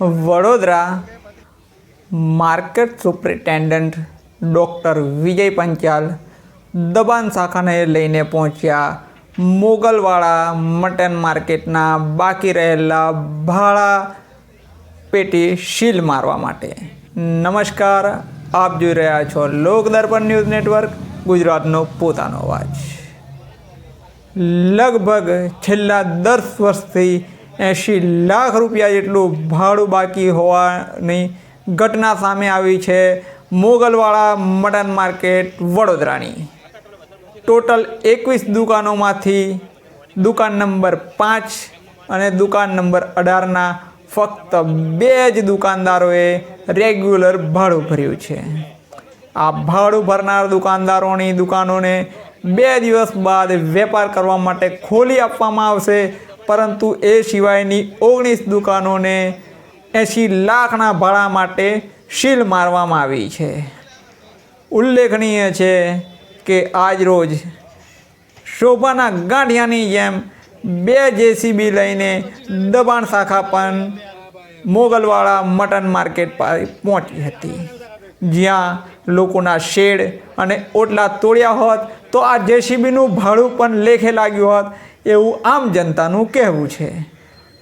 Vadodara market superintendent doctor Vijay Panchal દબાણ શાખાને લઈને પહોંચ્યા. મોગલવાડા મટન માર્કેટના બાકી રહેલા ભાડા પેટી સીલ મારવા માટે. નમસ્કાર, આપ જોઈ રહ્યા છો લોકદર્પણ ન્યૂઝ નેટવર્ક, ગુજરાતનો પોતાનો અવાજ. લગભગ છેલ્લા દસ વર્ષથી એંશી લાખ રૂપિયા જેટલું ભાડું બાકી હોવાની ઘટના સામે આવી છે મોગલવાળા મટન માર્કેટ વડોદરાની. ટોટલ એકવીસ દુકાનોમાંથી દુકાન નંબર પાંચ અને દુકાન નંબર અઢારના ફક્ત બે જ દુકાનદારોએ રેગ્યુલર ભાડું ભર્યું છે. આ ભાડું ભરનાર દુકાનદારોની દુકાનોને બે દિવસ બાદ વેપાર કરવા માટે ખોલી આપવામાં આવશે. પરંતુ એ સિવાયની ઓગણીસ દુકાનોને એંશી લાખના ભાડા માટે સીલ મારવામાં આવી છે. ઉલ્લેખનીય છે કે આજ રોજ શોભાના ગાંઠિયાની જેમ બે જેસીબી લઈને દબાણ શાખા પણ મોગલવાળા મટન માર્કેટ પર પહોંચી હતી. જ્યાં લોકોના શેડ અને ઓટલા તોડ્યા હોત તો આ જેસીબીનું ભાડું પણ લેખે લાગ્યું હોત. એવું આમ જનતાનું કહેવું છે.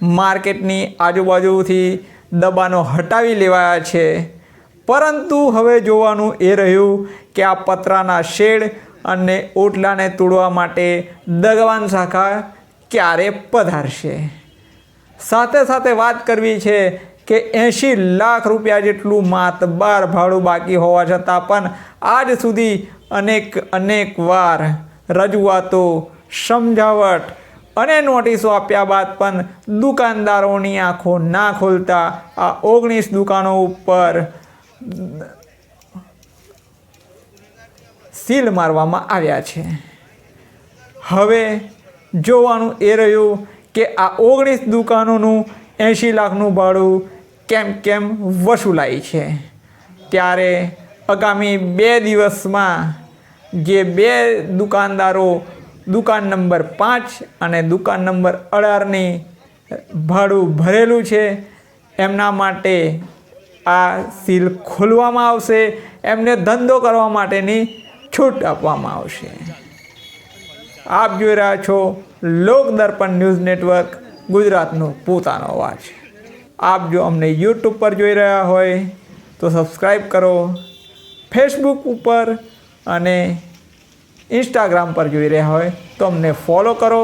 માર્કેટની આજુબાજુથી દબાણો હટાવી લેવાયા છે. પરંતુ હવે જોવાનું એ રહ્યું કે આ પતરાના શેડ અને ઓટલાને તોડવા માટે દગવાન શાખા ક્યારે પધારશે? સાથે સાથે વાત કરવી છે કે એંશી લાખ રૂપિયા જેટલું માતબાર ભાડું બાકી હોવા છતાં પણ આજ સુધી અનેક અનેક વાર રજૂઆતો સમજાવટ. અને નોટિસો આપ્યા બાદ પણ દુકાનદારોની આંખો ના ખોલતા આ ઓગણીસ દુકાનો ઉપર સીલ મારવામાં આવ્યા છે. હવે જોવાનું એ રહ્યું કે આ ઓગણીસ દુકાનોનું એંશી લાખનું ભાડું કેમ કેમ વસૂલાય છે. ત્યારે આગામી બે દિવસમાં જે બે દુકાનદારો દુકાન નંબર પાંચ અને દુકાન નંબર અઢારની ભાડું ભરેલું છે. એમના માટે આ સીલ ખોલવામાં આવશે. એમને ધંધો કરવા માટેની છૂટ આપવામાં આવશે. આપ જોઈ રહ્યા છો લોક દર્પણ ન્યૂઝ નેટવર્ક, ગુજરાતનો પોતાનો અવાજ. આપ જો અમને યુટ્યુબ પર જોઈ રહ્યા હોય તો સબસ્ક્રાઈબ કરો, ફેસબુક ઉપર અને ઇન્સ્ટાગ્રામ પર જોઈ રહ્યા હોય તો અમને ફોલો કરો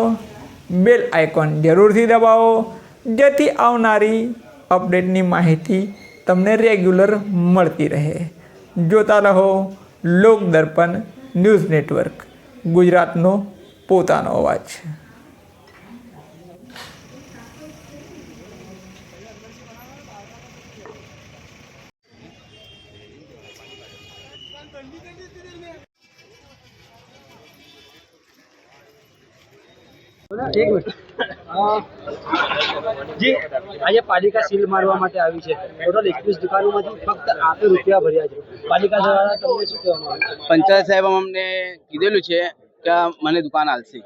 બેલ આઇકોન જરૂરથી દબાવો, જેથી આવનારી અપડેટની માહિતી તમને રેગ્યુલર મળતી રહે. જોતા રહો લોક દર્પણ ન્યૂઝ નેટવર્ક, ગુજરાતનો પોતાનો અવાજ. એક મિનિટ. અ, જી આજે પાલિકા સીલ મારવા માટે આવી છે ટોટલ એકવીસ દુકાનોમાંથી ફક્ત આપે રૂપિયા ભર્યા છે. પાલિકા દ્વારા તમને શું કહેવામાં આવે પંચાયત સાહેબ અમને કીધેલું છે કે મને દુકાન આલશે.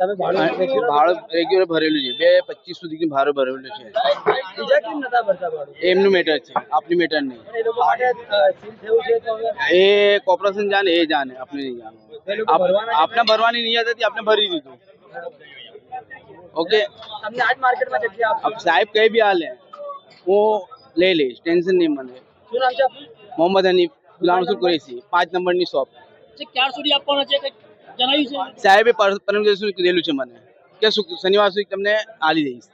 તમે ભાડું રેગ્યુલર ભરેલું છે. બે પચીસ સુધી ભાડું ભરેલું છે. બીજા કેમ નતા ભરતા ભાડું? એમનું મેટર છે. આપની મેટર નહીં. એ કોર્પોરેશન જાણે એ જાણે આપણે નહીં જાણે એ લોકો આપ- ભરવાના છે? આપને ભરવાની નિયત હતી આપણે ભરી દીધું. ઓકે તમને આજ માર્કેટમાં જેટલી આપ સાહેબ કઈ ભી હાલે હું લઈ લઈશ ટેન્શન નહીં મને. શું નામ છે મોહમ્મદ અની ગુલામ રસુલ કુરેશી પાંચ નંબરની શોપ ક્યાર સુધી આપવાનો છે જણાવ્યું છે? સાહેબે પરમ કરેલું છે મને? કે શનિવાર સુધી તમને આલી દઈશ.